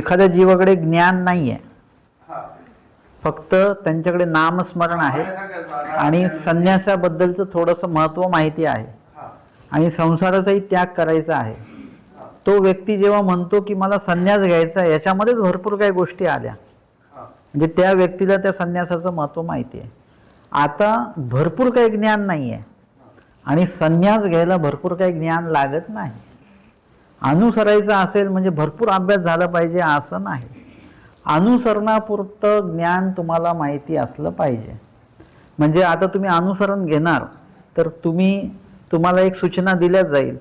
एखाद्या जीवाकडे ज्ञान नाहीये. फक्त त्यांच्याकडे नामस्मरण आहे आणि संन्यासाबद्दलचं थोडंसं महत्त्व माहिती आहे. आणि संसाराचाही त्याग करायचा आहे. तो व्यक्ती जेव्हा म्हणतो की मला संन्यास घ्यायचा आहे याच्यामध्येच भरपूर काही गोष्टी आल्या. म्हणजे त्या व्यक्तीला त्या संन्यासाचं महत्त्व माहिती आहे. आता भरपूर काही ज्ञान नाही आहे आणि संन्यास घ्यायला भरपूर काही ज्ञान लागत नाही. अनुसरायचं असेल म्हणजे भरपूर अभ्यास झाला पाहिजे असं नाही. अनुसरणापुरतं ज्ञान तुम्हाला माहिती असलं पाहिजे. म्हणजे आता तुम्ही अनुसरण घेणार तर तुम्ही तुम्हाला एक सूचना दिल्या जाईल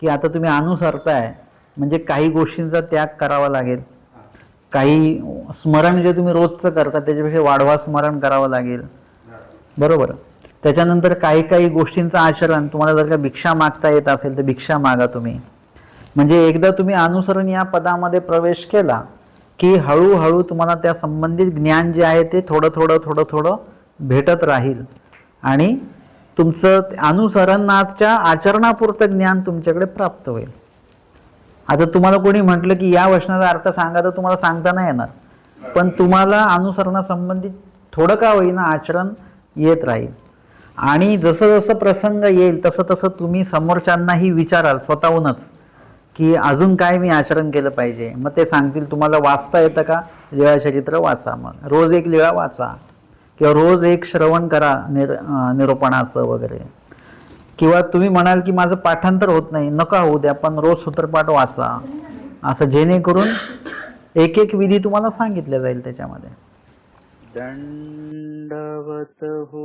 की आता तुम्ही अनुसरताय म्हणजे काही गोष्टींचा त्याग करावा लागेल. काही स्मरण जे तुम्ही रोजचं करता त्याच्यापेक्षा वाढवा स्मरण करावं लागेल. बरोबर. त्याच्यानंतर काही काही गोष्टींचं आचरण तुम्हाला जर का भिक्षा मागता येत असेल तर भिक्षा मागा तुम्ही. म्हणजे एकदा तुम्ही अनुसरण या पदामध्ये प्रवेश केला की हळूहळू तुम्हाला त्या संबंधित ज्ञान जे आहे ते थोडं थोडं थोडं थोडं भेटत राहील. आणि तुमचं अनुसरणाच्या आचरणापुरतं ज्ञान तुमच्याकडे प्राप्त होईल. आता तुम्हाला कोणी म्हटलं की या वचनाचा अर्थ सांगा तर तुम्हाला सांगता नाही येणार. पण तुम्हाला अनुसरणासंबंधित थोडं का होईना आचरण येत राहील. आणि जसं जसं प्रसंग येईल तसं तसं तुम्ही समोरच्यांनाही विचाराल स्वतःहूनच. की अजून काय मी आचरण केलं पाहिजे? मग ते सांगतील तुम्हाला वाचता येतं का? लिळाचरित्र वाचा मग. रोज एक लिळा वाचा. किंवा रोज एक श्रवण करा निर निरोपणाचं निरूपणाचं वगैरे. किंवा तुम्ही म्हणाल की माझं पाठांतर होत नाही नका होऊ द्या पण रोज सूत्रपाठ वाचा. असं जेणेकरून एक एक विधी तुम्हाला सांगितल्या जाईल त्याच्यामध्ये. दंडवत हो